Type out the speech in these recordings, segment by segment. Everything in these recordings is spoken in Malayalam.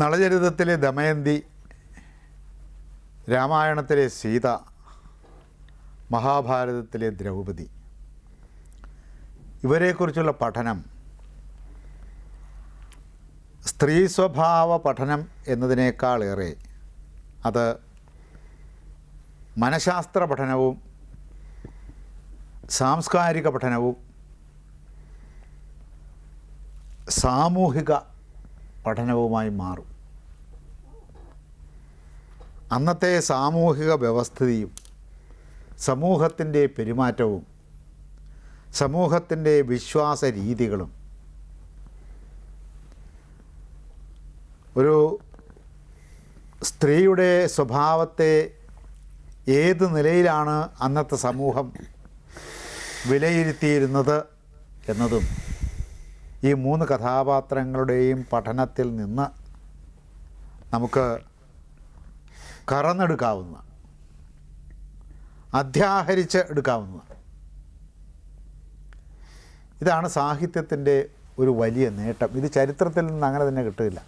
നളചരിതത്തിലെ ദമയന്തി രാമായണത്തിലെ സീത മഹാഭാരതത്തിലെ ദ്രൗപദി. ഇവരെക്കുറിച്ചുള്ള പഠനം സ്ത്രീ സ്വഭാവ പഠനം എന്നതിനേക്കാളേറെ അത് മനഃശാസ്ത്ര പഠനവും സാംസ്കാരിക പഠനവും സാമൂഹിക പഠനവുമായി മാറും. അന്നത്തെ സാമൂഹിക വ്യവസ്ഥിതിയും സമൂഹത്തിന്റെ പെരുമാറ്റവും സമൂഹത്തിന്റെ വിശ്വാസ രീതികളും ഒരു സ്ത്രീയുടെ സ്വഭാവത്തെ ഏത് നിലയിലാണ് അന്നത്തെ സമൂഹം വിലയിരുത്തിയിരുന്നത് എന്നതും ഈ മൂന്ന് കഥാപാത്രങ്ങളുടെയും പഠനത്തിൽ നിന്ന് നമുക്ക് കറന്നെടുക്കാവുന്ന അധ്യാഹരിച്ച് എടുക്കാവുന്ന. ഇതാണ് സാഹിത്യത്തിന്റെ ഒരു വലിയ നേട്ടം. ഇത് ചരിത്രത്തിൽ നിന്ന് അങ്ങനെ തന്നെ കിട്ടില്ല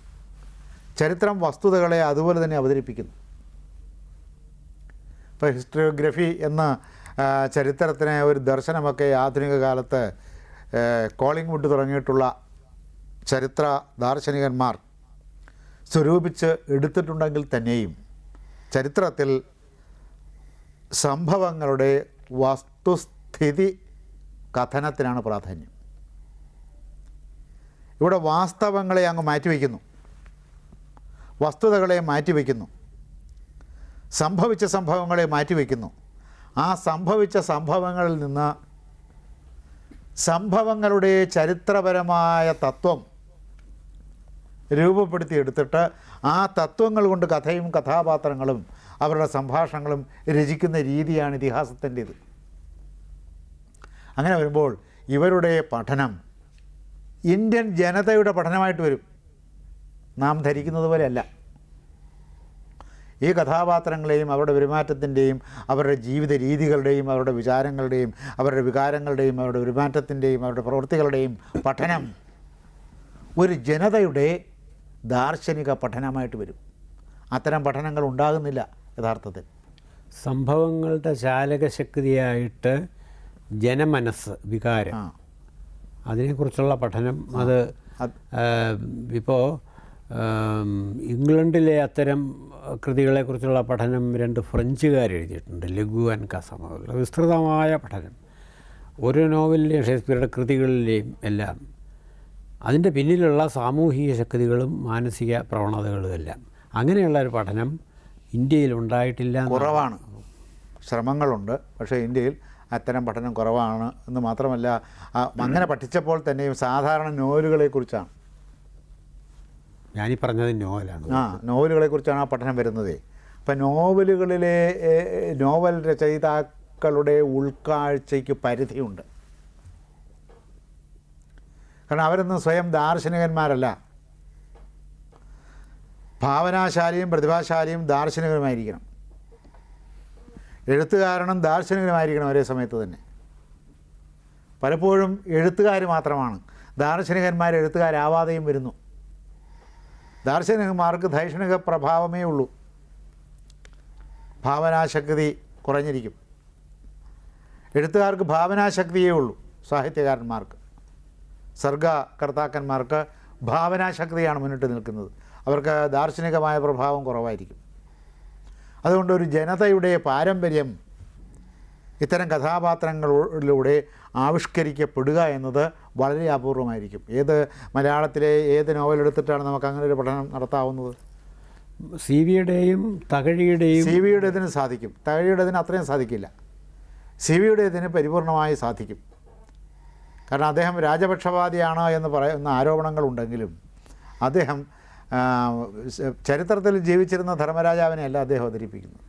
ചരിത്രം വസ്തുതകളെ അതുപോലെ തന്നെ അവതരിപ്പിക്കുന്നു. ഇപ്പോൾ ഹിസ്റ്ററിയോഗ്രഫി എന്ന ചരിത്രത്തിനെ ഒരു ദർശനമൊക്കെ ആധുനിക കാലത്ത് കോളിംഗ് വുഡ് തുടങ്ങിയിട്ടുള്ള ചരിത്ര ദാർശനികന്മാർ സ്വരൂപിച്ച് എടുത്തിട്ടുണ്ടെങ്കിൽ തന്നെയും ചരിത്രത്തിൽ സംഭവങ്ങളുടെ വസ്തുസ്ഥിതി കഥനത്തിനാണ് പ്രാധാന്യം. ഇവിടെ വാസ്തവങ്ങളെ അങ്ങ് മാറ്റിവെക്കുന്നു. വസ്തുതകളെ മാറ്റിവെക്കുന്നു. സംഭവിച്ച സംഭവങ്ങളെ മാറ്റിവെക്കുന്നു. ആ സംഭവിച്ച സംഭവങ്ങളിൽ നിന്ന് സംഭവങ്ങളുടെ ചരിത്രപരമായ തത്വം രൂപപ്പെടുത്തിയെടുത്തിട്ട് ആ തത്വങ്ങൾ കൊണ്ട് കഥയും കഥാപാത്രങ്ങളും അവരുടെ സംഭാഷണങ്ങളും രചിക്കുന്ന രീതിയാണ് ഇതിഹാസത്തിന്റേത്. അങ്ങനെ വരുമ്പോൾ ഇവരുടെ പഠനം ഇന്ത്യൻ ജനതയുടെ പഠനമായിട്ട് വരും. നാം ധരിക്കുന്നത് പോലെയല്ല. ഈ കഥാപാത്രങ്ങളെയും അവരുടെ പെരുമാറ്റത്തിന്റെയും അവരുടെ ജീവിത രീതികളുടെയും അവരുടെ വിചാരങ്ങളുടെയും അവരുടെ വികാരങ്ങളുടെയും അവരുടെ പെരുമാറ്റത്തിന്റെയും അവരുടെ പ്രവൃത്തികളുടെയും പഠനം ഒരു ജനതയുടെ ദാർശനിക പഠനമായിട്ട് വരും. അത്തരം പഠനങ്ങൾ ഉണ്ടാകുന്നില്ല യഥാർത്ഥത്തിൽ. സംഭവങ്ങളുടെ ചാലകശക്തിയായിട്ട് ജനമനസ്സ് വികാരം അതിനെക്കുറിച്ചുള്ള പഠനം അത് അത് ഇപ്പോൾ ഇംഗ്ലണ്ടിലെ അത്തരം കൃതികളെക്കുറിച്ചുള്ള പഠനം രണ്ട് ഫ്രഞ്ചുകാർ എഴുതിയിട്ടുണ്ട് ലഘു ആൻഡ് കസമ. വിസ്തൃതമായ പഠനം. ഓരോ നോവലിലെയും ഷേക്സ്പിയറുടെ കൃതികളിലെയും എല്ലാം അതിന്റെ പിന്നിലുള്ള സാമൂഹിക ശക്തികളും മാനസിക പ്രവണതകളും എല്ലാം. അങ്ങനെയുള്ള ഒരു പഠനം ഇന്ത്യയിൽ ഉണ്ടായിട്ടില്ല. കുറവാണ്. ശ്രമങ്ങളുണ്ട് പക്ഷേ ഇന്ത്യയിൽ അത്തരം പഠനം കുറവാണ് എന്ന് മാത്രമല്ല അങ്ങനെ പഠിച്ചപ്പോൾ തന്നെയും സാധാരണ നോവലുകളെക്കുറിച്ചാണ്. ഞാനീ പറഞ്ഞത് നോവലാണ്. ആ നോവലുകളെ കുറിച്ചാണ് ആ പഠനം വരുന്നത്. അപ്പം നോവലുകളിലെ നോവൽ രചയിതാക്കളുടെ ഉൾക്കാഴ്ചയ്ക്ക് പരിധിയുണ്ട്. കാരണം അവരൊന്നും സ്വയം ദാർശനികന്മാരല്ല. ഭാവനാശാലിയും പ്രതിഭാശാലിയും ദാർശനികരുമായിരിക്കണം. എഴുത്തുകാരനും ദാർശനികനുമായിരിക്കണം ഒരേ സമയത്ത് തന്നെ. പലപ്പോഴും എഴുത്തുകാർ മാത്രമാണ്. ദാർശനികന്മാർ എഴുത്തുകാരാവാതെയും വരുന്നു. ദാർശനികന്മാർക്ക് ധൈഷണിക പ്രഭാവമേ ഉള്ളൂ. ഭാവനാശക്തി കുറഞ്ഞിരിക്കും. എഴുത്തുകാർക്ക് ഭാവനാശക്തിയേ ഉള്ളൂ സാഹിത്യകാരന്മാർക്ക്. സർഗകർത്താക്കന്മാർക്ക് ഭാവനാശക്തിയാണ് മുന്നിട്ട് നിൽക്കുന്നത്. അവർക്ക് ദാർശനികമായ പ്രഭാവം കുറവായിരിക്കും. അതുകൊണ്ട് ഒരു ജനതയുടെ പാരമ്പര്യം ഇത്തരം കഥാപാത്രങ്ങളിലൂടെ ആവിഷ്കരിക്കപ്പെടുക എന്നത് വളരെ അപൂർവമായിരിക്കും. ഏത് മലയാളത്തിലെ ഏത് നോവൽ എടുത്തിട്ടാണ് നമുക്ക് അങ്ങനെ ഒരു പഠനം നടത്താവുന്നത്? സി വിയുടെയും തകഴിയുടെയും സി വിയുടേതിന് സാധിക്കും. തകഴിയുടേതിന് അത്രയും സാധിക്കില്ല. സി വിയുടേതിന് പരിപൂർണമായി സാധിക്കും. കാരണം അദ്ദേഹം രാജപക്ഷപാതിയാണ് എന്ന് പറയുന്ന ആരോപണങ്ങളുണ്ടെങ്കിലും അദ്ദേഹം ചരിത്രത്തിൽ ജീവിച്ചിരുന്ന ധർമ്മരാജാവിനെയല്ല അദ്ദേഹം അവതരിപ്പിക്കുന്നത്.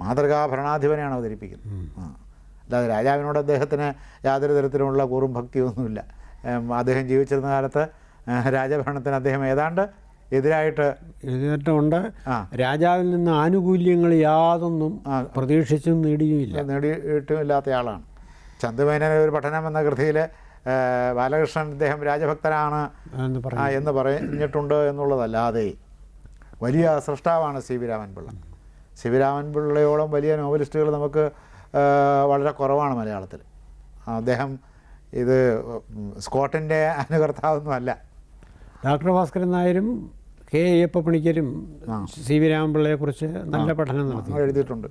മാതൃകാ ഭരണാധിപനെയാണ് അവതരിപ്പിക്കുന്നത്. ആ. അല്ലാതെ രാജാവിനോട് അദ്ദേഹത്തിന് യാതൊരു തരത്തിലുമുള്ള കൂറും ഭക്തിയൊന്നുമില്ല. അദ്ദേഹം ജീവിച്ചിരുന്ന കാലത്ത് രാജഭരണത്തിന് അദ്ദേഹം ഏതാണ്ട് എതിരായിട്ട് എതിരായിട്ടുണ്ട് രാജാവിൽ നിന്ന് ആനുകൂല്യങ്ങൾ യാതൊന്നും. പ്രതീക്ഷിച്ചും നേടിയുമില്ല. നേടിയിട്ടുമില്ലാത്ത ആളാണ് ചന്തുമേനൻ ഒരു പഠനം എന്ന കൃതിയിൽ ബാലകൃഷ്ണൻ അദ്ദേഹം രാജഭക്തനാണ് എന്ന് പറഞ്ഞിട്ടുണ്ട് എന്നുള്ളതല്ലാതെ വലിയ സൃഷ്ടാവാണ് C V Raman Pillai. C V രാമൻപിള്ളയോളം വലിയ നോവലിസ്റ്റുകൾ നമുക്ക് വളരെ കുറവാണ് മലയാളത്തിൽ. അദ്ദേഹം ഇത് സ്കോട്ടിന്റെ അനുകർത്താവൊന്നുമല്ല. ഡോക്ടർ ഭാസ്കരൻ നായരും കെ അയ്യപ്പ പണിക്കരും സി വി രാമപിള്ളയെ കുറിച്ച് നല്ല പഠനം നടത്തി. എഴുതിയിട്ടുണ്ട്.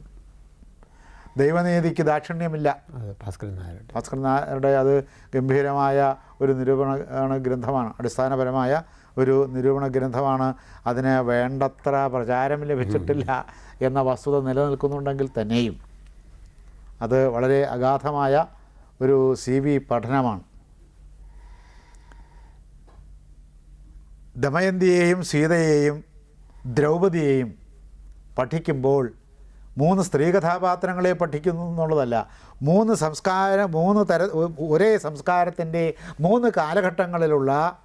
ദൈവനീതിക്ക് ദാക്ഷിണ്യമില്ല. ഭാസ്കരൻ നായർ. ഭാസ്കരൻ നായരുടെ അത് ഗംഭീരമായ ഒരു നിരൂപണ ഗ്രന്ഥമാണ്. അടിസ്ഥാനപരമായ ഒരു നിരൂപണ ഗ്രന്ഥമാണ്. അതിന് വേണ്ടത്ര പ്രചാരം ലഭിച്ചിട്ടില്ല എന്ന വസ്തുത നിലനിൽക്കുന്നുണ്ടെങ്കിൽ തന്നെയും അത് വളരെ അഗാധമായ ഒരു സി വി പഠനമാണ്. ദമയന്തിയെയും സീതയെയും ദ്രൗപതിയെയും പഠിക്കുമ്പോൾ മൂന്ന് സ്ത്രീ കഥാപാത്രങ്ങളെ പഠിക്കുന്നു എന്നുള്ളതല്ല മൂന്ന് സംസ്കാര മൂന്ന് തര ഒരേ സംസ്കാരത്തിന്റെ മൂന്ന് കാലഘട്ടങ്ങളിലുള്ള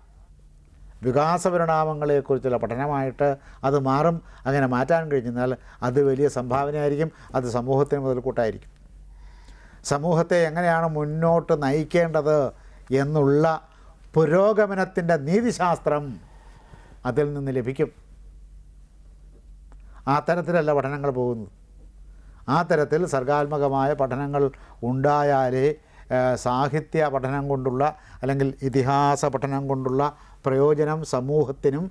വികാസപരിണാമങ്ങളെക്കുറിച്ചുള്ള പഠനമായിട്ട് അത് മാറും അങ്ങനെ മാറ്റാൻ കഴിഞ്ഞാൽ അത് വലിയ സംഭാവനയായിരിക്കും അത് സമൂഹത്തിന് മുതൽക്കൂട്ടായിരിക്കും. സമൂഹത്തെ എങ്ങനെയാണ് മുന്നോട്ട് നയിക്കേണ്ടത് എന്നുള്ള പുരോഗമനത്തിന്റെ നീതിശാസ്ത്രം അതിൽ നിന്ന് ലഭിക്കും. ആ തരത്തിലല്ല പഠനങ്ങൾ പോകുന്നത്. ആ തരത്തിൽ സർഗാത്മകമായ പഠനങ്ങൾ ഉണ്ടായാലേ സാഹിത്യ പഠനം കൊണ്ടുള്ള അല്ലെങ്കിൽ ഇതിഹാസ പഠനം കൊണ്ടുള്ള പ്രയോജനം സമൂഹത്തിനും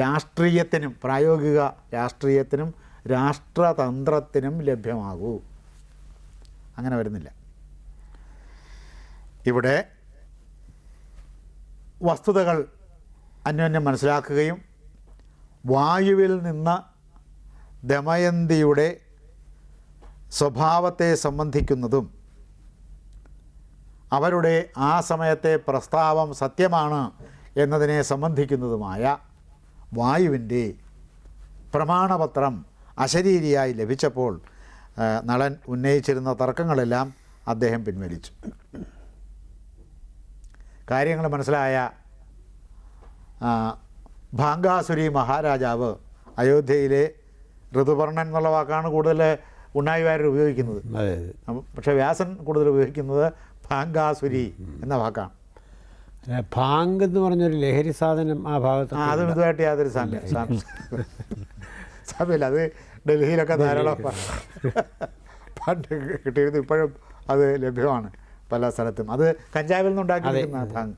രാഷ്ട്രീയത്തിനും പ്രായോഗിക രാഷ്ട്രീയത്തിനും രാഷ്ട്രതന്ത്രത്തിനും ലഭ്യമാകൂ. അങ്ങനെ വരുന്നില്ല. ഇവിടെ വസ്തുതകൾ അന്യോന്യം മനസ്സിലാക്കുകയും വായുവിൽ നിന്ന് ദമയന്തിയുടെ സ്വഭാവത്തെ സംബന്ധിക്കുന്നതും അവരുടെ ആ സമയത്തെ പ്രസ്താവം സത്യമാണ് എന്നതിനെ സംബന്ധിക്കുന്നതുമായ വായുവിന്റെ പ്രമാണപത്രം അശരീരിയായി ലഭിച്ചപ്പോൾ നളൻ ഉന്നയിച്ചിരുന്ന തർക്കങ്ങളെല്ലാം അദ്ദേഹം പിൻവലിച്ചു. കാര്യങ്ങൾ മനസ്സിലായ ഭാങ്കാസുരി മഹാരാജാവ് അയോധ്യയിലെ ഋതുപർണൻ എന്നുള്ള വാക്കാണ് കൂടുതൽ ഉണ്ണായി വാര്യർ ഉപയോഗിക്കുന്നത്. പക്ഷേ വ്യാസൻ കൂടുതൽ ഉപയോഗിക്കുന്നത് ഭാങ്കാസുരി എന്ന വാക്കാണ്. ഭാങ്ക് എന്ന് പറഞ്ഞൊരു ലഹരി സാധനം ആ ഭാഗത്ത് അതും ഇതുമായിട്ട് യാതൊരു സാമ്യ സാമ്യമില്ല. അത് ഡൽഹിയിലൊക്കെ ധാരാളം പാട്ട് പണ്ട് കിട്ടിയിരുന്നു ഇപ്പോഴും അത് ലഭ്യമാണ് പല സ്ഥലത്തും. അത് കഞ്ചാവിൽ നിന്നുണ്ടാക്കിയിരിക്കുന്ന ഭാങ്.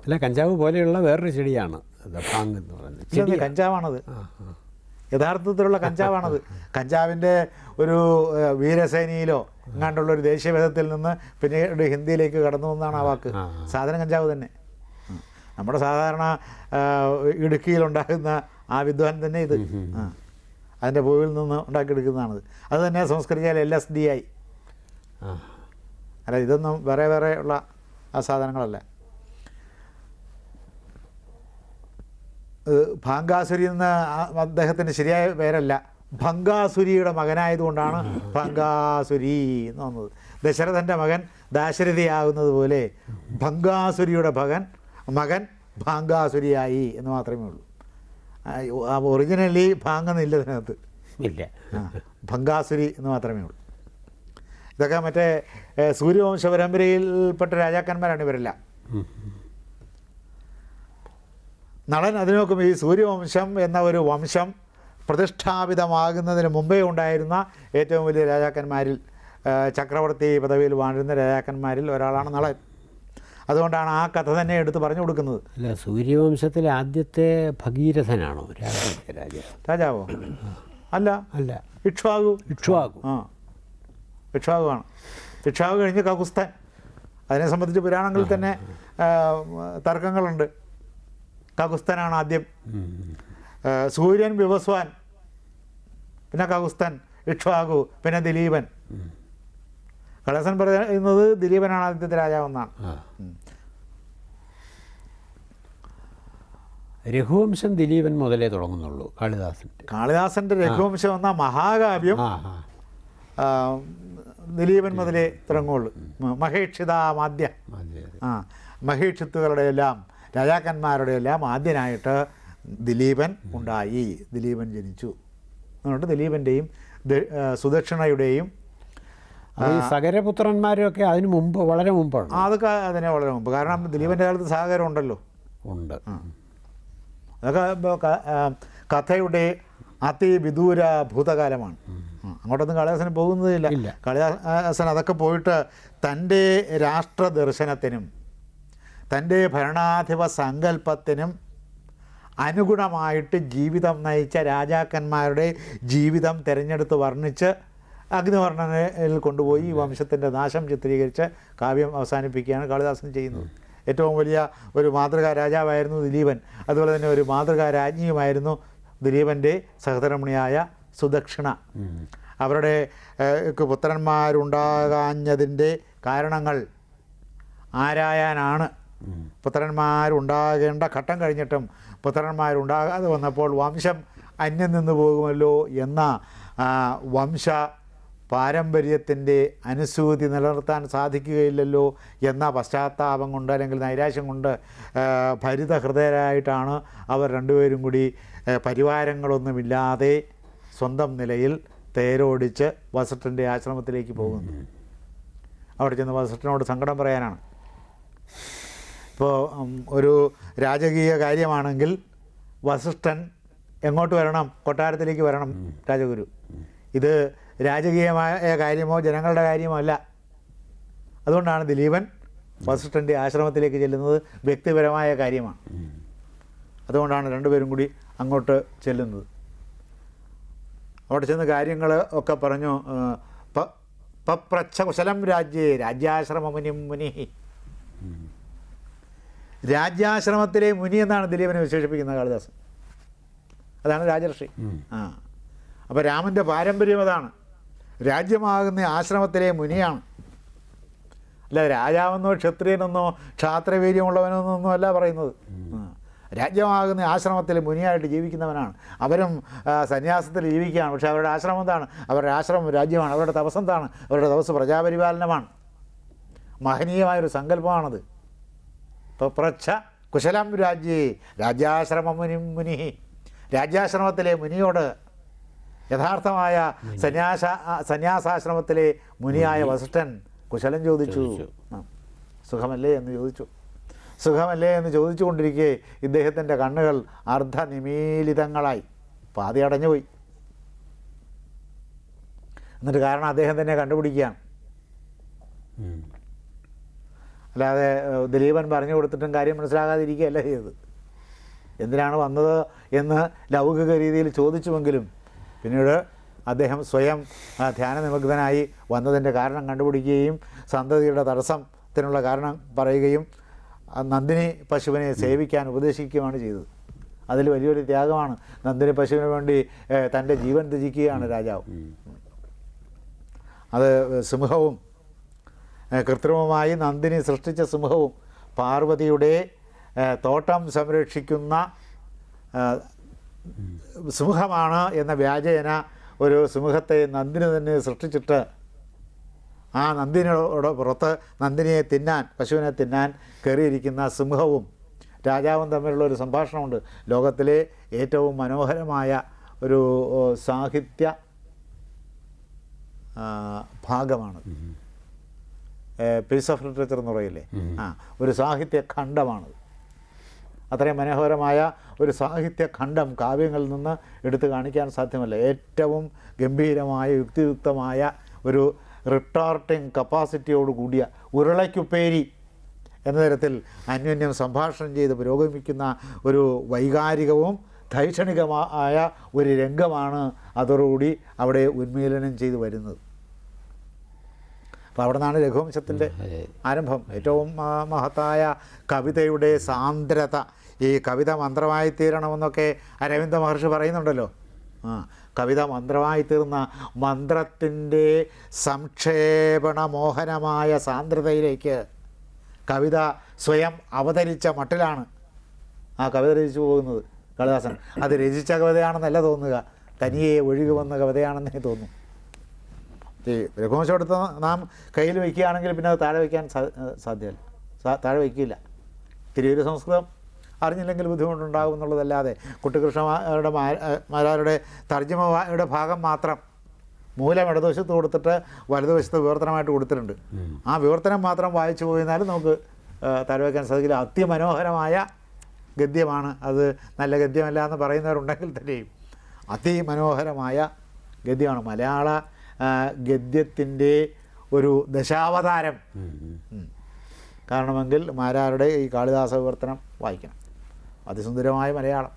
അല്ല കഞ്ചാവ് പോലെയുള്ള വേറൊരു ചെടിയാണ്. എന്ന് പറയുന്നത്. കഞ്ചാവാണത്. യഥാർത്ഥത്തിലുള്ള കഞ്ചാവാണത്. കഞ്ചാവിന്റെ ഒരു വീരസേനയിലോ എങ്ങാണ്ടുള്ള ഒരു ദേശീയവേദത്തിൽ നിന്ന് പിന്നീട് ഹിന്ദിയിലേക്ക് കടന്നു വന്നതാണ് ആ വാക്ക്. സാധനം കഞ്ചാവ് തന്നെ. നമ്മുടെ സാധാരണ ഇടുക്കിയിലുണ്ടാകുന്ന ആ വിദ്വാൻ തന്നെ ഇത്. ആ. അതിന്റെ പൂവിൽ നിന്ന് ഉണ്ടാക്കിയെടുക്കുന്നതാണത്. അത് തന്നെ സംസ്കരിച്ചാൽ എൽ എസ് ഡി ആയി അല്ല ഇതൊന്നും വേറെ വേറെ ഉള്ള ആ സാധനങ്ങളല്ല. ഭാങ്കാസുരി എന്ന അദ്ദേഹത്തിന്റെ ശരിയായ പേരല്ല. ഭംഗാസുരിയുടെ മകനായതുകൊണ്ടാണ് ഭംഗാസുരി എന്ന് വന്നത്. ദശരഥന്റെ മകൻ ദാശരഥിയാകുന്നത് പോലെ ഭംഗാസുരിയുടെ മകൻ മകൻ ഭാങ്കാസുരിയായി എന്ന് മാത്രമേ ഉള്ളൂ. ഒറിജിനലി ഭാങ്ങുന്നില്ല ഇതിനകത്ത്. ഇല്ല. ഭംഗാസുരി എന്ന് മാത്രമേ ഉള്ളൂ. ഇതൊക്കെ മറ്റേ സൂര്യവംശ പരമ്പരയിൽപ്പെട്ട രാജാക്കന്മാരാണ് ഇവരെല്ലാം. നടൻ നളൻ അതിനു നോക്കും ഈ സൂര്യവംശം എന്ന ഒരു വംശം പ്രതിഷ്ഠാപിതമാകുന്നതിന് മുമ്പേ ഉണ്ടായിരുന്ന ഏറ്റവും വലിയ രാജാക്കന്മാരിൽ ചക്രവർത്തി പദവിയിൽ വാണിരുന്ന രാജാക്കന്മാരിൽ ഒരാളാണ് നളൻ അതുകൊണ്ടാണ് ആ കഥ തന്നെ എടുത്ത് പറഞ്ഞു കൊടുക്കുന്നത്. അല്ല സൂര്യവംശത്തിലെ ആദ്യത്തെ ഭഗീരഥനാണോ രാജാ രാജാവോ. അല്ല. അല്ല. ഇക്ഷ്വാകു. ഇക്ഷ്വാകു. ആ. ഇക്ഷ്വാകുവാണ്. ഇക്ഷ്വാകു കഴിഞ്ഞ് കകുസ്തൻ. അതിനെ സംബന്ധിച്ച് പുരാണങ്ങളിൽ തന്നെ തർക്കങ്ങളുണ്ട്. കകുസ്തനാണ് ആദ്യം. സൂര്യൻ വിവസ്വാൻ. പിന്നെ കകുസ്തൻ ഇക്ഷ്വാകു പിന്നെ ദിലീപൻ. കളസൻ പറയുന്നത് ദിലീപനാണ് ആദ്യത്തെ രാജാവെന്നാണ്. രഘുവംശം ദിലീപൻ മുതലേ തുടങ്ങുന്നുള്ളൂ കാളിദാസന്റെ കാളിദാസന്റെ രഘുവംശം എന്ന മഹാകാവ്യം ദിലീപൻ മുതലേ തുടങ്ങുള്ളൂ. മഹേക്ഷിതാമാദ്യ ആ മഹേക്ഷിത്തുകളുടെ എല്ലാം രാജാക്കന്മാരുടെ എല്ലാം ആദ്യനായിട്ട് ദിലീപൻ ഉണ്ടായി. ദിലീപൻ ജനിച്ചു. അതുകൊണ്ട് ദിലീപന്റെയും സുദക്ഷിണയുടെയും ഈ സകരപുത്രന്മാരൊക്കെ അതിന് മുമ്പ് വളരെ മുമ്പാണ്. അതൊക്കെ അതിനെ വളരെ മുമ്പ്. കാരണം ദിലീപന്റെ കാലത്ത് സഹകരം ഉണ്ടല്ലോ. ഉണ്ട്. അതൊക്കെ കഥയുടെ അതിവിദൂര ഭൂതകാലമാണ്. അങ്ങോട്ടൊന്നും കാളിദാസന് പോകുന്നതില്ല. കളിദാസൻ അതൊക്കെ പോയിട്ട് തന്റെ രാഷ്ട്രദർശനത്തിനും തന്റെ ഭരണാധിപ സങ്കല്പത്തിനും അനുഗുണമായിട്ട് ജീവിതം നയിച്ച രാജാക്കന്മാരുടെ ജീവിതം തിരഞ്ഞെടുത്ത് വർണിച്ച് അഗ്നിവർണനയിൽ കൊണ്ടുപോയി ഈ വംശത്തിന്റെ നാശം ചിത്രീകരിച്ച് കാവ്യം അവസാനിപ്പിക്കുകയാണ് കാളിദാസൻ ചെയ്യുന്നത്. ഏറ്റവും വലിയ ഒരു മാതൃകാ രാജാവായിരുന്നു ദിലീപൻ. അതുപോലെ തന്നെ ഒരു മാതൃകാ രാജ്ഞിയുമായിരുന്നു ദിലീപന്റെ സഹധർമ്മിണിയായ സുദക്ഷിണ. അവരുടെ പുത്രന്മാരുണ്ടാകാഞ്ഞതിന്റെ കാരണങ്ങൾ ആരായാനാണ്? പുത്രന്മാരുണ്ടാകേണ്ട ഘട്ടം കഴിഞ്ഞിട്ടും പുത്രന്മാരുണ്ടാകാതെ വന്നപ്പോൾ വംശം അന്യം നിന്ന് പോകുമല്ലോ എന്ന വംശ പാരമ്പര്യത്തിന്റെ അനുസൂതി നിലനിർത്താൻ സാധിക്കുകയില്ലല്ലോ എന്ന പശ്ചാത്താപം കൊണ്ട് അല്ലെങ്കിൽ നൈരാശ്യം കൊണ്ട് ഭരിതഹൃദയരായിട്ടാണ് അവർ രണ്ടുപേരും കൂടി പരിവാരങ്ങളൊന്നുമില്ലാതെ സ്വന്തം നിലയിൽ തേരോടിച്ച് വസിഷ്ഠന്റെ ആശ്രമത്തിലേക്ക് പോകുന്നു. അവിടെ ചെന്ന് വസട്ടിനോട് സങ്കടം പറയാനാണ്. ഇപ്പോൾ ഒരു രാജകീയ കാര്യമാണെങ്കിൽ വസിഷ്ഠൻ എങ്ങോട്ട് വരണം? കൊട്ടാരത്തിലേക്ക് വരണം രാജഗുരു. ഇത് രാജകീയമായ കാര്യമോ ജനങ്ങളുടെ കാര്യമോ അല്ല. അതുകൊണ്ടാണ് ദിലീപൻ വസിഷ്ഠന്റെ ആശ്രമത്തിലേക്ക് ചെല്ലുന്നത് വ്യക്തിപരമായ കാര്യമാണ്. അതുകൊണ്ടാണ് രണ്ടുപേരും കൂടി അങ്ങോട്ട് ചെല്ലുന്നത്. അവിടെ ചെന്ന് കാര്യങ്ങൾ ഒക്കെ പറഞ്ഞു പപ്രച്ഛകുശലം പ- രാജ്യാശ്രമ കുശലം രാജ്യേ രാജ്യാശ്രമമുനിം മുനി രാജ്യാശ്രമത്തിലെ മുനി എന്നാണ് ദിലീപനെ വിശേഷിപ്പിക്കുന്നത് കാളിദാസൻ. അതാണ് രാജർഷി. ആ. അപ്പോൾ രാമന്റെ പാരമ്പര്യം അതാണ്. രാജ്യമാകുന്ന ആശ്രമത്തിലെ മുനിയാണ്. അല്ല രാജാവെന്നോ ക്ഷത്രിയനെന്നോ ക്ഷാത്രവീര്യമുള്ളവനെന്നൊന്നും അല്ല പറയുന്നത്. രാജ്യമാകുന്ന ആശ്രമത്തിൽ മുനിയായിട്ട് ജീവിക്കുന്നവനാണ്. അവരും സന്യാസത്തിൽ ജീവിക്കുകയാണ്. പക്ഷേ അവരുടെ ആശ്രമം എന്താണ്? അവരുടെ ആശ്രമം രാജ്യമാണ്. അവരുടെ തപസ് എന്താണ്? അവരുടെ തപസ് പ്രജാപരിപാലനമാണ്. മഹനീയമായൊരു സങ്കല്പമാണത്. പ്രച്ഛ കുശലം രാജ്യേ രാജ്യാശ്രമ മുനി മുനി. രാജ്യാശ്രമത്തിലെ മുനിയോട് യഥാർത്ഥമായ സന്യാസ സന്യാസാശ്രമത്തിലെ മുനിയായ വസിഷ്ഠൻ കുശലം ചോദിച്ചു. സുഖമല്ലേ എന്ന് ചോദിച്ചു. സുഖമല്ലേ എന്ന് ചോദിച്ചുകൊണ്ടിരിക്കെ ഇദ്ദേഹത്തിന്റെ കണ്ണുകൾ അർദ്ധനിമീലിതങ്ങളായി. പാതി അടഞ്ഞുപോയി. എന്നിട്ട് കാരണം അദ്ദേഹം തന്നെ കണ്ടുപിടിക്കുകയാണ്. അല്ലാതെ ദിലീപൻ പറഞ്ഞു കൊടുത്തിട്ടും കാര്യം മനസ്സിലാകാതിരിക്കുകയല്ല ചെയ്തത്. എന്തിനാണ് വന്നത് എന്ന് ലൗകിക രീതിയിൽ ചോദിച്ചുവെങ്കിലും പിന്നീട് അദ്ദേഹം സ്വയം ധ്യാന നിമഗ്ധനായി വന്നതിന്റെ കാരണം കണ്ടുപിടിക്കുകയും സന്തതിയുടെ തടസ്സത്തിനുള്ള കാരണം പറയുകയും നന്ദിനി പശുവിനെ സേവിക്കാൻ ഉപദേശിക്കുകയാണ് ചെയ്തത്. അതിൽ വലിയൊരു ത്യാഗമാണ്. നന്ദിനി പശുവിന് വേണ്ടി തന്റെ ജീവൻ ത്യജിക്കുകയാണ് രാജാവ്. അത് സിംഹവും കൃത്രിമമായി നന്ദിനി സൃഷ്ടിച്ച സിംഹവും പാർവതിയുടെ തോട്ടം സംരക്ഷിക്കുന്ന സിംഹമാണ് എന്ന വ്യാജേന ഒരു സിംഹത്തെ നന്ദിനി തന്നെ സൃഷ്ടിച്ചിട്ട് ആ നന്ദിനിയോട് പുറത്ത് നന്ദിനിയെ തിന്നാൻ പശുവിനെ തിന്നാൻ കയറിയിരിക്കുന്ന സിംഹവും രാജാവും തമ്മിലുള്ള ഒരു സംഭാഷണമുണ്ട്. ലോകത്തിലെ ഏറ്റവും മനോഹരമായ ഒരു സാഹിത്യ ഭാഗമാണ്. പീസ് ഓഫ് ലിറ്ററേച്ചർ എന്ന് പറയില്ലേ? ആ ഒരു സാഹിത്യ ഖണ്ഡമാണത് അത്രയും മനോഹരമായ ഒരു സാഹിത്യ ഖണ്ഡം കാവ്യങ്ങളിൽ നിന്ന് എടുത്തു കാണിക്കാൻ സാധ്യമല്ല. ഏറ്റവും ഗംഭീരമായ യുക്തിയുക്തമായ ഒരു റിട്ടാർട്ടിംഗ് കപ്പാസിറ്റിയോട് കൂടിയ ഉരുളയ്ക്കുപ്പേരി എന്ന തരത്തിൽ അന്യോന്യം സംഭാഷണം ചെയ്ത് പുരോഗമിക്കുന്ന ഒരു വൈകാരികവും ധൈക്ഷണികമായ ഒരു രംഗമാണ് അതോടുകൂടി അവിടെ ഉന്മീലനം ചെയ്തു വരുന്നത്. അപ്പോൾ അവിടെ നിന്നാണ് രഘുവംശത്തിന്റെ ആരംഭം. ഏറ്റവും മഹത്തായ കവിതയുടെ സാന്ദ്രത. ഈ കവിത മന്ത്രമായി തീരണമെന്നൊക്കെ അരവിന്ദ മഹർഷി പറയുന്നുണ്ടല്ലോ. ആ കവിത മന്ത്രമായി തീർന്ന മന്ത്രത്തിന്റെ സംക്ഷേപണ മോഹനമായ സാന്ദ്രതയിലേക്ക് കവിത സ്വയം അവതരിച്ച മട്ടിലാണ് ആ കവിത രചിച്ചു പോകുന്നത് കാളിദാസൻ അത് രചിച്ച കവിതയാണെന്നല്ല തോന്നുക. തനിയെ ഒഴുകി വന്ന കവിതയാണെന്നേ തോന്നും. ഈ രഘുവംശം എടുത്ത് നാം കയ്യിൽ വയ്ക്കുകയാണെങ്കിൽ പിന്നെ അത് താഴെ വയ്ക്കാൻ സാധ്യമല്ല താഴെ വയ്ക്കില്ല. തിരിയൊരു സംസ്കൃതം അറിഞ്ഞില്ലെങ്കിൽ ബുദ്ധിമുട്ടുണ്ടാകും എന്നുള്ളതല്ലാതെ കുട്ടികൃഷ്ണമാരുടെ മാരാരുടെ തർജമയുടെ ഭാഗം മാത്രം മൂലം ഇടതുവശത്ത് കൊടുത്തിട്ട് വലതുവശത്ത് വിവർത്തനമായിട്ട് കൊടുത്തിട്ടുണ്ട്. ആ വിവർത്തനം മാത്രം വായിച്ചു പോയിരുന്നാലും നമുക്ക് താഴെ വയ്ക്കാൻ സാധിക്കില്ല. അതിമനോഹരമായ ഗദ്യമാണ് അത്. നല്ല ഗദ്യമല്ല എന്ന് പറയുന്നവരുണ്ടെങ്കിൽ തന്നെയും അതിമനോഹരമായ ഗദ്യമാണ്. മലയാള ഗദ്യത്തിന്റെ ഒരു ദശാവതാരം. കാരണമെങ്കിൽ മാരാരുടെ ഈ കാളിദാസ വിവർത്തനം വായിക്കണം. അതിസുന്ദരമായ മലയാളം.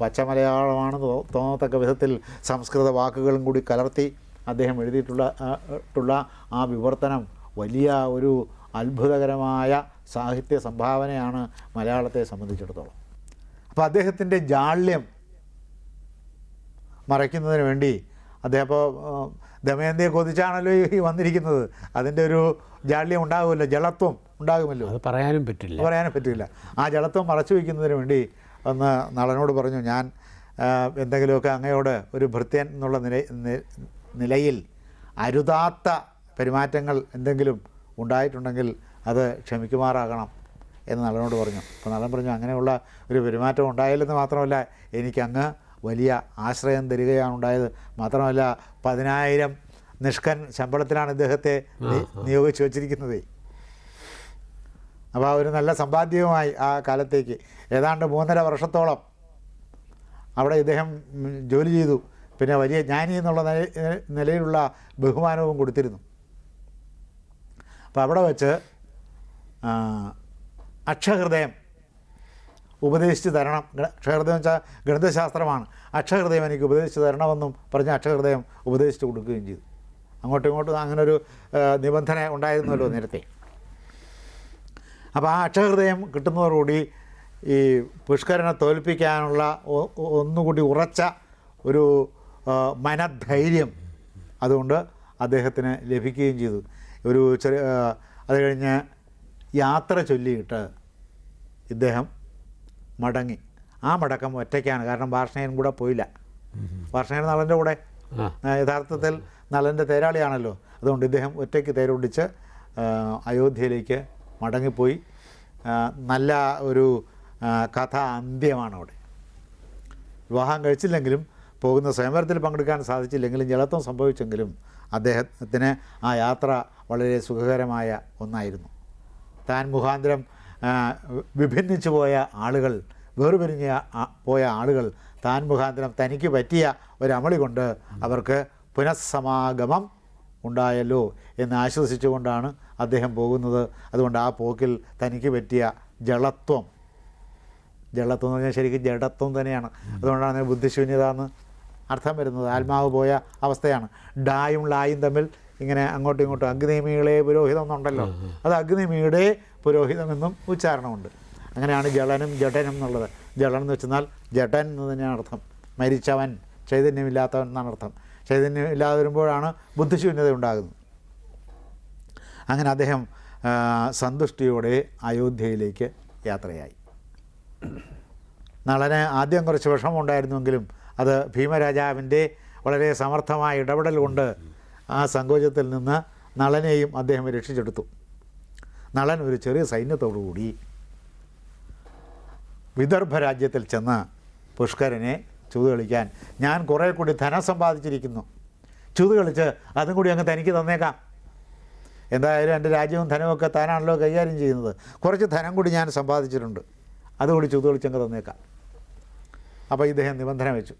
പച്ച മലയാളമാണ് തോന്നത്തക്ക വിധത്തിൽ സംസ്കൃത വാക്കുകളും കൂടി കലർത്തി അദ്ദേഹം എഴുതിയിട്ടുള്ള ആ വിവർത്തനം വലിയ ഒരു അത്ഭുതകരമായ സാഹിത്യ സംഭാവനയാണ് മലയാളത്തെ സംബന്ധിച്ചിടത്തോളം. അപ്പോൾ അദ്ദേഹത്തിന്റെ ജാള്യം മറയ്ക്കുന്നതിന് വേണ്ടി അദ്ദേഹം ഇപ്പോൾ ദമയന്തിയെ കൊതിച്ചാണല്ലോ ഈ വന്നിരിക്കുന്നത്. അതിന്റെ ഒരു ജാള്യം ഉണ്ടാകുമല്ലോ ജളത്വം ഉണ്ടാകുമല്ലോ. അത് പറയാനും പറ്റില്ല. പറയാനും പറ്റില്ല. ആ ജലത്വം മറച്ചു വയ്ക്കുന്നതിന് വേണ്ടി ഒന്ന് നളനോട് പറഞ്ഞു ഞാൻ എന്തെങ്കിലുമൊക്കെ അങ്ങയോട് ഒരു ഭൃത്യൻ എന്നുള്ള നില നിലയിൽ അരുതാത്ത പെരുമാറ്റങ്ങൾ എന്തെങ്കിലും ഉണ്ടായിട്ടുണ്ടെങ്കിൽ അത് ക്ഷമിക്കുമാറാകണം എന്ന് നളനോട് പറഞ്ഞു. അപ്പോൾ നളൻ പറഞ്ഞു അങ്ങനെയുള്ള ഒരു പെരുമാറ്റം ഉണ്ടായില്ലെന്ന് മാത്രമല്ല എനിക്കങ്ങ് വലിയ ആശ്രയം തരികയാണ് ഉണ്ടായത് മാത്രമല്ല പതിനായിരം നിഷ്കൻ ശമ്പളത്തിലാണ് ഇദ്ദേഹത്തെ നിയോഗിച്ചു വച്ചിരിക്കുന്നത്. അപ്പോൾ ആ ഒരു നല്ല സമ്പാദ്യവുമായി ആ കാലത്തേക്ക്. ഏതാണ്ട് മൂന്നര വർഷത്തോളം അവിടെ ഇദ്ദേഹം ജോലി ചെയ്തു. പിന്നെ വലിയ ജ്ഞാനി എന്നുള്ള നിലയിലുള്ള ബഹുമാനവും കൊടുത്തിരുന്നു. അപ്പോൾ അവിടെ വച്ച് അക്ഷഹൃദയം ഉപദേശിച്ച് തരണം. അക്ഷരഹൃദയം വെച്ചാൽ ഗണിതശാസ്ത്രമാണ്. അക്ഷഹൃദയം എനിക്ക് ഉപദേശിച്ച് തരണമെന്നും പറഞ്ഞ് അക്ഷഹൃദയം ഉപദേശിച്ച് കൊടുക്കുകയും ചെയ്തു. അങ്ങോട്ടും ഇങ്ങോട്ടും അങ്ങനെ ഒരു ആ, നിബന്ധന ഉണ്ടായിരുന്നല്ലോ നേരത്തെ. അപ്പോൾ ആ അക്ഷഹൃദയം കിട്ടുന്നതോടുകൂടി ഈ പുഷ്കരനെ തോൽപ്പിക്കാനുള്ള ഒന്നുകൂടി ഉറച്ച ഒരു മനധൈര്യം അതുകൊണ്ട് അദ്ദേഹത്തിന് ലഭിക്കുകയും ചെയ്തു. ഒരു ചെറിയ അത് കഴിഞ്ഞ് യാത്ര ചൊല്ലിയിട്ട് ഇദ്ദേഹം മടങ്ങി. ആ മടക്കം ഒറ്റയ്ക്കാണ്. കാരണം ഭാഷണയൻ കൂടെ പോയില്ല. ഭാഷണയൻ നളന്റെ കൂടെ യഥാർത്ഥത്തിൽ നളന്റെ തേരാളിയാണല്ലോ. അതുകൊണ്ട് ഇദ്ദേഹം ഒറ്റയ്ക്ക് തേരോടിച്ച് അയോധ്യയിലേക്ക് മടങ്ങിപ്പോയി. നല്ല ഒരു കഥ അന്ത്യമാണ് അവിടെ. വിവാഹം കഴിച്ചില്ലെങ്കിലും പോകുന്ന സ്വയംവരത്തിൽ പങ്കെടുക്കാൻ സാധിച്ചില്ലെങ്കിലും ജലത്വം സംഭവിച്ചെങ്കിലും അദ്ദേഹത്തിന് ആ യാത്ര വളരെ സുഖകരമായ ഒന്നായിരുന്നു. താൻ മുഖാന്തരം വിഭിന്നിച്ചു പോയ ആളുകൾ വേർപിരിഞ്ഞ പോയ ആളുകൾ താൻ മുഖാന്തരം തനിക്ക് പറ്റിയ ഒരമളി കൊണ്ട് അവർക്ക് പുനഃസമാഗമം ഉണ്ടായല്ലോ എന്ന് ആശ്വസിച്ചുകൊണ്ടാണ് അദ്ദേഹം പോകുന്നത്. അതുകൊണ്ട് ആ പോക്കിൽ തനിക്ക് പറ്റിയ ജളത്വം ജളത്വം എന്ന് പറഞ്ഞാൽ ശരിക്കും ജഡത്വം തന്നെയാണ്. അതുകൊണ്ടാണ് ബുദ്ധിശൂന്യത എന്ന് അർത്ഥം വരുന്നത്. ആത്മാവ് പോയ അവസ്ഥയാണ്. ഡായും ലായും തമ്മിൽ ഇങ്ങനെ അങ്ങോട്ടും ഇങ്ങോട്ടും അഗ്നിമീളെ പുരോഹിതം എന്നുണ്ടല്ലോ. അത് അഗ്നിമീടെ പുരോഹിതം എന്നും ഉച്ചാരണമുണ്ട്. അങ്ങനെയാണ് ജളനും ജഡനും എന്നുള്ളത്. ജളൻ എന്ന് വെച്ചാൽ ജഡൻ എന്ന് തന്നെയാണ് അർത്ഥം. മരിച്ചവൻ ചൈതന്യമില്ലാത്തവൻ എന്നാണ് അർത്ഥം. ചൈതന്യം ഇല്ലാതെ വരുമ്പോഴാണ് ബുദ്ധിശൂന്യത ഉണ്ടാകുന്നത്. അങ്ങനെ അദ്ദേഹം സന്തുഷ്ടിയോടെ അയോധ്യയിലേക്ക് യാത്രയായി. നളന് ആദ്യം കുറച്ച് വിഷമമുണ്ടായിരുന്നുവെങ്കിലും അത് ഭീമരാജാവിന്റെ വളരെ സമർത്ഥമായ ഇടപെടൽ കൊണ്ട് ആ സങ്കോചത്തിൽ നിന്ന് നളനെയും അദ്ദേഹം രക്ഷിച്ചെടുത്തു. നളൻ ഒരു ചെറിയ സൈന്യത്തോടുകൂടി വിദർഭ രാജ്യത്തിൽ ചെന്ന് പുഷ്കരനെ ചൂത് കളിക്കാൻ. ഞാൻ കുറേ കൂടി ധനം സമ്പാദിച്ചിരിക്കുന്നു. ചൂത് കളിച്ച് അതും കൂടി അങ്ങ് തനിക്ക് തന്നേക്കാം. എന്തായാലും എന്റെ രാജ്യവും ധനമൊക്കെ താനാണല്ലോ കൈകാര്യം ചെയ്യുന്നത്. കുറച്ച് ധനം കൂടി ഞാൻ സമ്പാദിച്ചിട്ടുണ്ട്. അതുകൂടി ചൂത് കളിച്ചങ്ങ് തന്നേക്കാം. അപ്പോൾ ഇദ്ദേഹം നിബന്ധന വെച്ചു.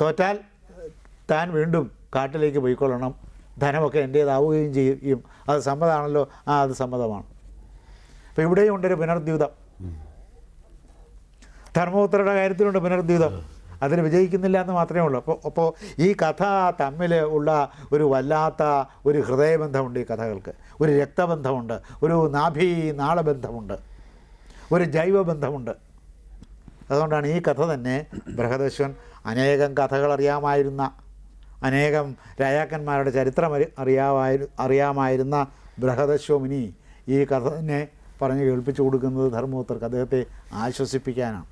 തോറ്റാൽ താൻ വീണ്ടും കാട്ടിലേക്ക് പോയിക്കൊള്ളണം. ധനമൊക്കെ എന്റേതാവുകയും ചെയ്യും. അത് സമ്മതമാണല്ലോ ആ അത് സമ്മതമാണ്. അപ്പോൾ ഇവിടെയും ഉണ്ടൊരു പുനർദ്യൂതം ധർമ്മപുത്രയുടെ കാര്യത്തിലുണ്ട് പുനർദ്യൂതം അതിന് വിജയിക്കുന്നില്ല എന്ന് മാത്രമേ ഉള്ളൂ. അപ്പോൾ അപ്പോൾ ഈ കഥ തമ്മിൽ ഉള്ള ഒരു വല്ലാത്ത ഒരു ഹൃദയബന്ധമുണ്ട് ഈ കഥകൾക്ക്. ഒരു രക്തബന്ധമുണ്ട്. ഒരു നാഭി നാളബന്ധമുണ്ട്. ഒരു ജൈവബന്ധമുണ്ട്. അതുകൊണ്ടാണ് ഈ കഥ തന്നെ ബൃഹദശ്വൻ അനേകം കഥകൾ അറിയാമായിരുന്ന അനേകം രാജാക്കന്മാരുടെ ചരിത്രം അറി അറിയാമായി അറിയാമായിരുന്ന ബൃഹദശ്വമിനി ഈ കഥനെ പറഞ്ഞ് കേൾപ്പിച്ചു കൊടുക്കുന്നത് ധർമ്മപുത്രർക്ക് അദ്ദേഹത്തെ ആശ്വസിപ്പിക്കാനാണ്.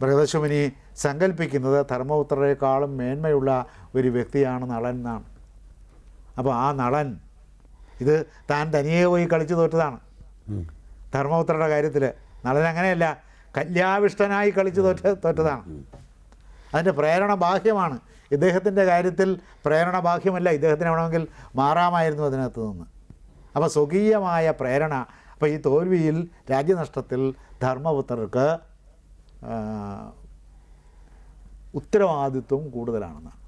ബൃഹദശ്വമിനി സങ്കല്പിക്കുന്നത് ധർമ്മപുത്രരെക്കാളും മേന്മയുള്ള ഒരു വ്യക്തിയാണ് നളൻ എന്നാണ്. അപ്പോൾ ആ നളൻ ഇത് താൻ തനിയെ പോയി കളിച്ചു തോറ്റതാണ്. ധർമ്മപുത്രയുടെ കാര്യത്തിൽ നളൻ അങ്ങനെയല്ല കല്യാവിഷ്ടനായി കളിച്ചു തോറ്റ തോറ്റതാണ്. അതിന്റെ പ്രേരണ ബാഹ്യമാണ്. ഇദ്ദേഹത്തിന്റെ കാര്യത്തിൽ പ്രേരണ ബാഹ്യമല്ല ഇദ്ദേഹത്തിന് വേണമെങ്കിൽ മാറാമായിരുന്നു അതിനകത്ത് നിന്ന്. അപ്പോൾ സ്വകീയമായ പ്രേരണ അപ്പോൾ ഈ തോൽവിയിൽ രാജ്യനഷ്ടത്തിൽ ധർമ്മപുത്രർക്ക് ഉത്തരവാദിത്വം കൂടുതലാണെന്നാണ്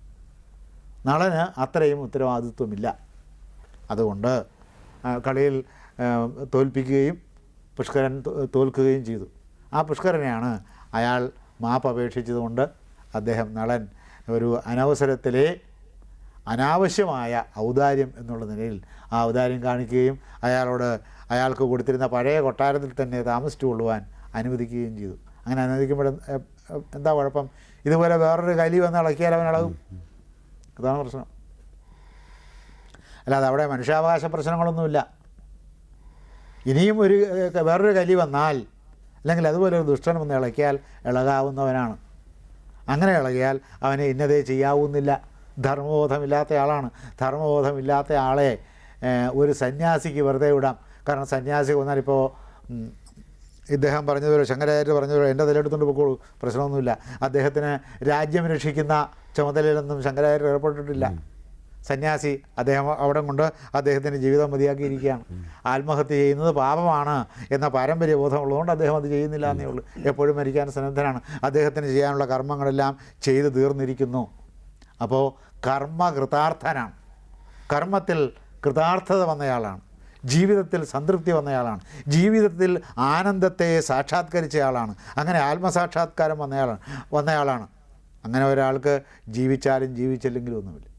നളന് അത്രയും ഉത്തരവാദിത്വമില്ല. അതുകൊണ്ട് കളിയിൽ തോൽപ്പിക്കുകയും പുഷ്കരൻ തോൽക്കുകയും ചെയ്തു. ആ പുഷ്കരനെയാണ് അയാൾ മാപ്പ് അപേക്ഷിച്ചതുകൊണ്ട് അദ്ദേഹം നളൻ ഒരു അനവസരത്തിലെ അനാവശ്യമായ ഔദാര്യം എന്നുള്ള നിലയിൽ ആ ഔദാര്യം കാണിക്കുകയും അയാളോട് അയാൾക്ക് കൊടുത്തിരുന്ന പഴയ കൊട്ടാരത്തിൽ തന്നെ താമസിച്ചു കൊള്ളുവാൻ അനുവദിക്കുകയും ചെയ്തു. അങ്ങനെ അനുവദിക്കുമ്പോൾ എന്ത്- കുഴപ്പം? ഇതുപോലെ വേറൊരു കലി വന്ന് ഇളക്കിയാൽ അവൻ അതാണ് പ്രശ്നം. അല്ലാതെ അവിടെ മനുഷ്യാവകാശ പ്രശ്നങ്ങളൊന്നുമില്ല. ഇനിയും ഒരു വേറൊരു കലി വന്നാൽ അല്ലെങ്കിൽ അതുപോലെ ഒരു ദുഷ്ടൻ വന്ന് ഇളക്കിയാൽ ഇളകാവുന്നവനാണ്. അങ്ങനെ ഇളകിയാൽ അവനെ ഇന്നതേ ചെയ്യാവുന്നില്ല. ധർമ്മബോധമില്ലാത്ത ആളാണ്. ധർമ്മബോധമില്ലാത്ത ആളെ ഒരു സന്യാസിക്ക് വെറുതെ വിടാം. കാരണം സന്യാസി വന്നാൽ ഇപ്പോൾ ഇദ്ദേഹം പറഞ്ഞതുപോലെ ശങ്കരാചാര്യ പറഞ്ഞതുപോലെ എന്റെ തലയെടുത്തുകൊണ്ട് പോയിക്കോളൂ പ്രശ്നമൊന്നുമില്ല. അദ്ദേഹത്തിന് രാജ്യം രക്ഷിക്കുന്ന ചുമതലയിലൊന്നും ശങ്കരാചാര്യ ഏർപ്പെട്ടിട്ടില്ല. സന്യാസി അദ്ദേഹം അവിടെ കൊണ്ട് അദ്ദേഹത്തിന്റെ ജീവിതം മതിയാക്കിയിരിക്കുകയാണ്. ആത്മഹത്യ ചെയ്യുന്നത് പാപമാണ് എന്ന പാരമ്പര്യ ബോധമുള്ളതുകൊണ്ട് അദ്ദേഹം അത് ചെയ്യുന്നില്ല എന്നേ ഉള്ളൂ. എപ്പോഴും മരിക്കാൻ സന്നദ്ധനാണ്. അദ്ദേഹത്തിന് ചെയ്യാനുള്ള കർമ്മങ്ങളെല്ലാം ചെയ്തു തീർന്നിരിക്കുന്നു. അപ്പോൾ കർമ്മ കൃതാർത്ഥനാണ്. കർമ്മത്തിൽ കൃതാർത്ഥത വന്നയാളാണ്. ജീവിതത്തിൽ സംതൃപ്തി വന്നയാളാണ്. ജീവിതത്തിൽ ആനന്ദത്തെ സാക്ഷാത്കരിച്ചയാളാണ്. അങ്ങനെ ആത്മസാക്ഷാത്കാരം വന്നയാളാണ്. വന്നയാളാണ്. അങ്ങനെ ഒരാൾക്ക് ജീവിച്ചാലും ജീവിച്ചില്ലെങ്കിലും ഒന്നുമില്ല.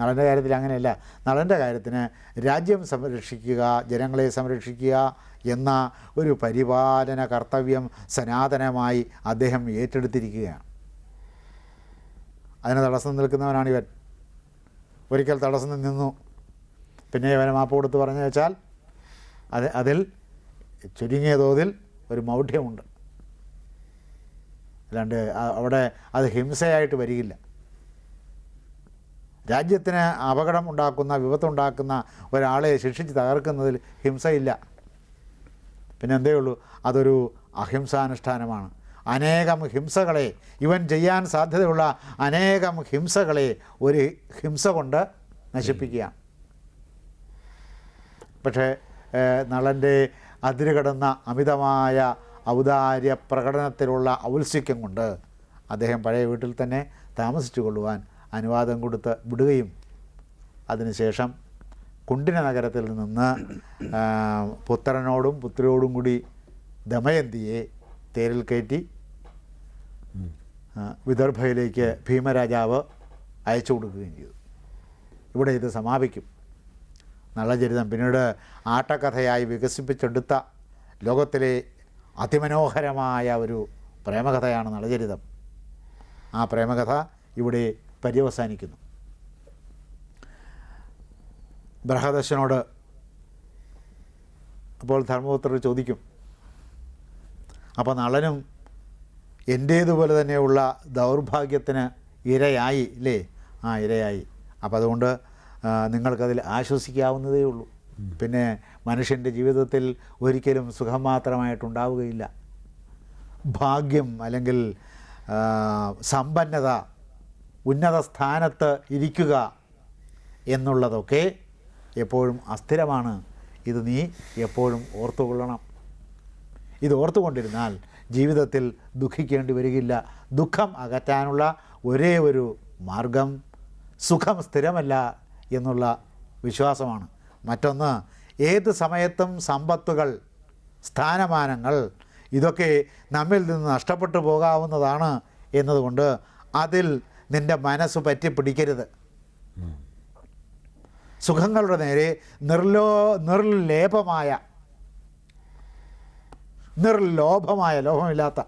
നളന്റെ കാര്യത്തിൽ അങ്ങനെയല്ല. നളന്റെ കാര്യത്തിന് രാജ്യം സംരക്ഷിക്കുക ജനങ്ങളെ സംരക്ഷിക്കുക എന്ന ഒരു പരിപാലന കർത്തവ്യം സനാതനമായി അദ്ദേഹം ഏറ്റെടുത്തിരിക്കുകയാണ്. അതിന് തടസ്സം നിൽക്കുന്നവനാണ് ഇവൻ. ഒരിക്കൽ തടസ്സം നിന്നു. പിന്നെ ഇവനെ മാപ്പ് കൊടുത്ത് പറഞ്ഞു വെച്ചാൽ അത് അതിൽ ചുരുങ്ങിയ തോതിൽ ഒരു മൗഢ്യമുണ്ട്. അല്ലാണ്ട് അവിടെ അത് ഹിംസയായിട്ട് വരികില്ല. രാജ്യത്തിന് അപകടം ഉണ്ടാക്കുന്ന വിപത്തുണ്ടാക്കുന്ന ഒരാളെ ശിക്ഷിച്ച് തകർക്കുന്നതിൽ ഹിംസയില്ല. പിന്നെ എന്തേ ഉള്ളൂ അതൊരു അഹിംസാനുഷ്ഠാനമാണ്. അനേകം ഹിംസകളെ ഇവൻ ചെയ്യാൻ സാധ്യതയുള്ള അനേകം ഹിംസകളെ ഒരു ഹിംസ കൊണ്ട് നശിപ്പിക്കുക. പക്ഷേ നളന്റെ അതിരുകടന്ന അമിതമായ ഔദാര്യ പ്രകടനത്തിലുള്ള ഔത്സുക്യം കൊണ്ട് അദ്ദേഹം പഴയ വീട്ടിൽ തന്നെ താമസിച്ചു കൊള്ളുവാൻ അനുവാദം കൊടുത്ത് വിടുകയും അതിനുശേഷം കുണ്ടിന നഗരത്തിൽ നിന്ന് പുത്രനോടും പുത്രിയോടും കൂടി ദമയന്തിയെ തേരിൽ കയറ്റി വിദർഭയിലേക്ക് ഭീമരാജാവ് അയച്ചു കൊടുക്കുകയും ചെയ്തു. ഇവിടെ ഇത് സമാപിക്കും. നളചരിതം പിന്നീട് ആട്ടക്കഥയായി വികസിപ്പിച്ചെടുത്ത ലോകത്തിലെ അതിമനോഹരമായ ഒരു പ്രേമകഥയാണ് നളചരിതം. ആ പ്രേമകഥ ഇവിടെ പര്യവസാനിക്കുന്നു. ബ്രഹദശനോട് അപ്പോൾ ധർമ്മപുത്രർ ചോദിക്കും അപ്പോൾ നളനും എന്റേതുപോലെ തന്നെയുള്ള ദൗർഭാഗ്യത്തിന് ഇരയായി ഇല്ലേ ആ ഇരയായി. അപ്പോൾ അതുകൊണ്ട് നിങ്ങൾക്കതിൽ ആശ്വസിക്കാവുന്നതേ ഉള്ളൂ. പിന്നെ മനുഷ്യന്റെ ജീവിതത്തിൽ ഒരിക്കലും സുഖം മാത്രമായിട്ടുണ്ടാവുകയില്ല. ഭാഗ്യം അല്ലെങ്കിൽ സമ്പന്നത ഉന്നത സ്ഥാനത്ത് ഇരിക്കുക എന്നുള്ളതൊക്കെ എപ്പോഴും അസ്ഥിരമാണ്. ഇത് നീ എപ്പോഴും ഓർത്തുകൊള്ളണം. ഇത് ഓർത്തുകൊണ്ടിരുന്നാൽ ജീവിതത്തിൽ ദുഃഖിക്കേണ്ടി വരികയില്ല ദുഃഖം അകറ്റാനുള്ള ഒരേ ഒരു മാർഗം സുഖം സ്ഥിരമല്ല എന്നുള്ള വിശ്വാസമാണ്. മറ്റൊന്ന് ഏത് സമയത്തും സമ്പത്തുകൾ സ്ഥാനമാനങ്ങൾ ഇതൊക്കെ നമ്മിൽ നിന്ന് നഷ്ടപ്പെട്ടു പോകാവുന്നതാണ് എന്നതുകൊണ്ട് അതിൽ നിന്റെ മനസ്സ് പറ്റി പിടിക്കരുത്. സുഖങ്ങളുടെ നേരെ നിർലോ നിർലേപമായ നിർലോഭമായ ലോഭമില്ലാത്ത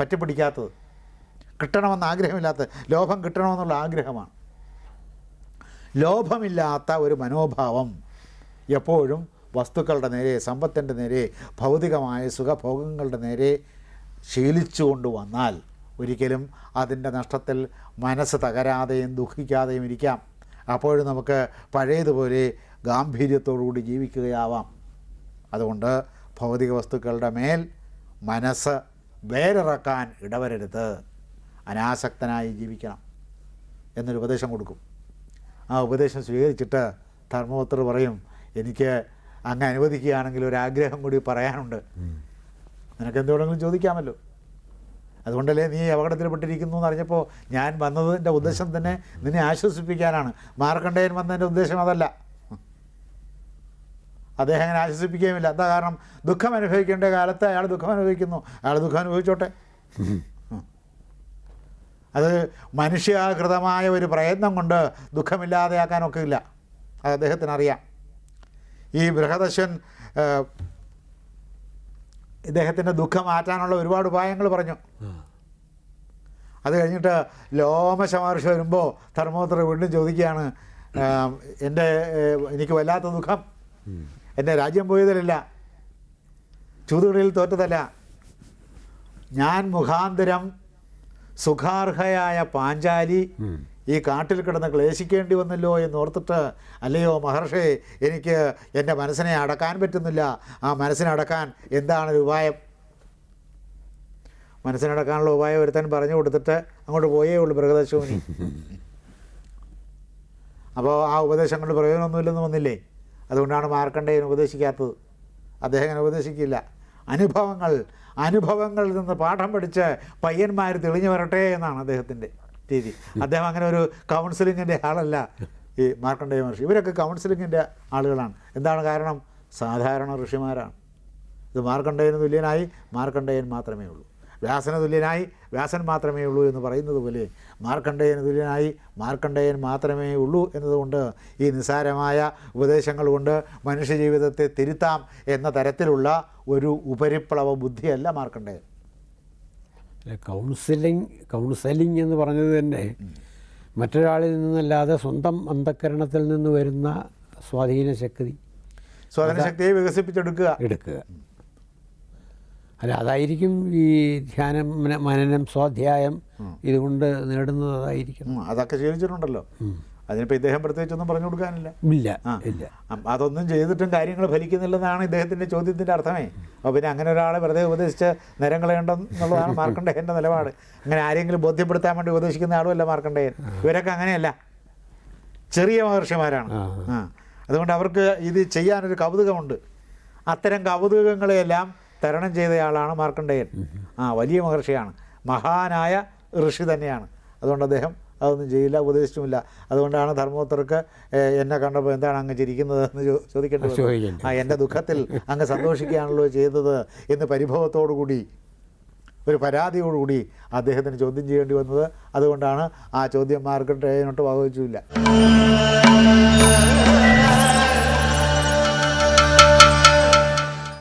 പറ്റിപ്പിടിക്കാത്തത് കിട്ടണമെന്ന് ആഗ്രഹമില്ലാത്ത ലോഭം കിട്ടണമെന്നുള്ള ആഗ്രഹമാണ്. ലോഭമില്ലാത്ത ഒരു മനോഭാവം എപ്പോഴും വസ്തുക്കളുടെ നേരെ സമ്പത്തിന്റെ നേരെ ഭൗതികമായ സുഖഭോഗങ്ങളുടെ നേരെ ശീലിച്ചു കൊണ്ടുവന്നാൽ ഒരിക്കലും അതിന്റെ നഷ്ടത്തിൽ മനസ്സ് തകരാതെയും ദുഃഖിക്കാതെയും ഇരിക്കാം. അപ്പോഴും നമുക്ക് പഴയതുപോലെ ഗാംഭീര്യത്തോടുകൂടി ജീവിക്കുകയാവാം. അതുകൊണ്ട് ഭൗതിക വസ്തുക്കളുടെ മേൽ മനസ്സ് വേരിറക്കാൻ ഇടവരരുത്. അനാസക്തനായി ജീവിക്കണം എന്നൊരു ഉപദേശം കൊടുക്കും. ആ ഉപദേശം സ്വീകരിച്ചിട്ട് ധർമ്മപുത്രർ പറയും എനിക്ക് അങ്ങ് അനുവദിക്കുകയാണെങ്കിൽ ഒരു ആഗ്രഹം കൂടി പറയാനുണ്ട്. നിനക്ക് എന്തുകൊണ്ടെങ്കിലും ചോദിക്കാമല്ലോ. അതുകൊണ്ടല്ലേ നീ അപകടത്തിൽപ്പെട്ടിരിക്കുന്നു എന്ന് അറിഞ്ഞപ്പോൾ ഞാൻ വന്നതിന്റെ ഉദ്ദേശം തന്നെ നിന്നെ ആശ്വസിപ്പിക്കാനാണ്. മാർക്കണ്ഡേയൻ വന്നതിന്റെ ഉദ്ദേശം അതല്ല. അദ്ദേഹം അങ്ങനെ ആശ്വസിപ്പിക്കുകയുമില്ല. എന്താ കാരണം? ദുഃഖം അനുഭവിക്കേണ്ട കാലത്ത് അയാൾ ദുഃഖം അനുഭവിക്കുന്നു. അയാൾ ദുഃഖം അനുഭവിച്ചോട്ടെ. അത് മനുഷ്യാകൃതമായ ഒരു പ്രയത്നം കൊണ്ട് ദുഃഖമില്ലാതെയാക്കാനൊക്കെ ഇല്ല അത് അദ്ദേഹത്തിനറിയാം. ഈ ബൃഹദശ്വൻ ഏഹ്, ഇദ്ദേഹത്തിന്റെ ദുഃഖം മാറ്റാനുള്ള ഒരുപാട് ഉപായങ്ങൾ പറഞ്ഞു. അത് കഴിഞ്ഞിട്ട് ലോമശ മഹർഷി വരുമ്പോൾ ധർമ്മപുത്ര വീണ്ടും ചോദിക്കുകയാണ് എന്റെ എനിക്ക് വല്ലാത്ത ദുഃഖം. എന്റെ രാജ്യം പോയതിലല്ല ചൂതുകളിൽ തോറ്റതല്ല. ഞാൻ മുഖാന്തരം സുഖാർഹയായ പാഞ്ചാലി ഈ കാട്ടിൽ കിടന്ന് ക്ലേശിക്കേണ്ടി വന്നല്ലോ എന്ന് ഓർത്തിട്ട് അല്ലയോ മഹർഷി എനിക്ക് എന്റെ മനസ്സിനെ അടക്കാൻ പറ്റുന്നില്ല. ആ മനസ്സിനെ അടക്കാൻ എന്താണ് ഒരു ഉപായം? മനസ്സിനടക്കാനുള്ള ഉപായം ഒരുത്തൻ പറഞ്ഞു കൊടുത്തിട്ട് അങ്ങോട്ട് പോയേ ഉള്ളൂ ബൃഹദശോനി. അപ്പോൾ ആ ഉപദേശം കൊണ്ട് പ്രയോജനമൊന്നുമില്ലെന്ന് വന്നില്ലേ? അതുകൊണ്ടാണ് മാർക്കണ്ഡേയൻ ഉപദേശിക്കാത്തത്. അദ്ദേഹം ഉപദേശിക്കില്ല. അനുഭവങ്ങൾ അനുഭവങ്ങളിൽ നിന്ന് പാഠം പഠിച്ച് പയ്യന്മാർ തെളിഞ്ഞു വരട്ടെ എന്നാണ് അദ്ദേഹത്തിന്റെ രീതി അദ്ദേഹം അങ്ങനെ ഒരു കൗൺസിലിങ്ങിന്റെ ആളല്ല ഈ മാർക്കണ്ഡേയ മഹർഷി. ഇവരൊക്കെ കൗൺസിലിങ്ങിന്റെ ആളുകളാണ്. എന്താണ് കാരണം? സാധാരണ ഋഷിമാരാണ്. ഇത് മാർക്കണ്ഡേയന് തുല്യനായി മാർക്കണ്ഡേയൻ മാത്രമേ ഉള്ളൂ. വ്യാസന തുല്യനായി വ്യാസൻ മാത്രമേ ഉള്ളൂ എന്ന് പറയുന്നത് പോലെ മാർക്കണ്ഡേയന് തുല്യനായി മാർക്കണ്ഡേയൻ മാത്രമേ ഉള്ളൂ എന്നതുകൊണ്ട് ഈ നിസ്സാരമായ ഉപദേശങ്ങൾ കൊണ്ട് മനുഷ്യജീവിതത്തെ തിരുത്താം എന്ന തരത്തിലുള്ള ഒരു ഉപരിപ്ലവ ബുദ്ധിയല്ല മാർക്കണ്ഡേയൻ കൗൺസിലിംഗ് കൗൺസിലിംഗ് എന്ന് പറഞ്ഞത് തന്നെ മറ്റൊരാളിൽ നിന്നല്ലാതെ സ്വന്തം അന്ധക്കരണത്തിൽ നിന്ന് വരുന്ന സ്വാധീന ശക്തി. സ്വാധീന ശക്തിയെ വികസിപ്പിച്ചെടുക്കുക. എടുക്കുക. അല്ല അതായിരിക്കും ഈ ധ്യാനം മനനം സ്വാധ്യായം ഇതുകൊണ്ട് നേടുന്നത് അതായിരിക്കും അതൊക്കെ ശീലിച്ചിട്ടുണ്ടല്ലോ. അതിനിപ്പോൾ ഇദ്ദേഹം പ്രത്യേകിച്ചൊന്നും പറഞ്ഞു കൊടുക്കാനില്ല. ഇല്ല. ഇല്ല. അതൊന്നും ചെയ്തിട്ടും കാര്യങ്ങൾ ഫലിക്കുന്നില്ലെന്നാണ് ഇദ്ദേഹത്തിന്റെ ചോദ്യത്തിന്റെ അർത്ഥമേ. അപ്പോൾ പിന്നെ അങ്ങനെ ഒരാളെ വെറുതെ ഉപദേശിച്ച് നിരം കളയേണ്ടെന്നുള്ളതാണ് മാർക്കണ്ഡേയന്റെ നിലപാട്. അങ്ങനെ ആരെങ്കിലും ബോധ്യപ്പെടുത്താൻ വേണ്ടി ഉപദേശിക്കുന്ന ആളുമല്ല മാർക്കണ്ഡേയൻ. ഇവരൊക്കെ അങ്ങനെയല്ല. ചെറിയ മഹർഷിമാരാണ്. അതുകൊണ്ട് അവർക്ക് ഇത് ചെയ്യാനൊരു കൗതുകമുണ്ട്. അത്തരം കൗതുകങ്ങളെയെല്ലാം തരണം ചെയ്തയാളാണ് മാർക്കണ്ഡേയൻ. ആ വലിയ മഹർഷിയാണ്. മഹാനായ ഋഷി തന്നെയാണ്. അതുകൊണ്ട് അദ്ദേഹം അതൊന്നും ചെയ്യില്ല ഉപദേശിച്ചുമില്ല. അതുകൊണ്ടാണ് ധർമ്മപുത്രർക്ക് എന്നെ കണ്ടപ്പോൾ എന്താണ് അങ്ങ് ചിരിക്കുന്നത് എന്ന് ചോ- ചോദിക്കേണ്ടി വന്നത്. ചോദിക്കേണ്ടി ആ എന്റെ ദുഃഖത്തിൽ അങ്ങ് സന്തോഷിക്കുകയാണല്ലോ ചെയ്തത് എന്ന് പരിഭവത്തോടു കൂടി ഒരു പരാതിയോടുകൂടി അദ്ദേഹത്തിന് ചോദ്യം ചെയ്യേണ്ടി വന്നത്. അതുകൊണ്ടാണ് ആ ചോദ്യം മാർക്കറ്റ് വകവച്ചില്ല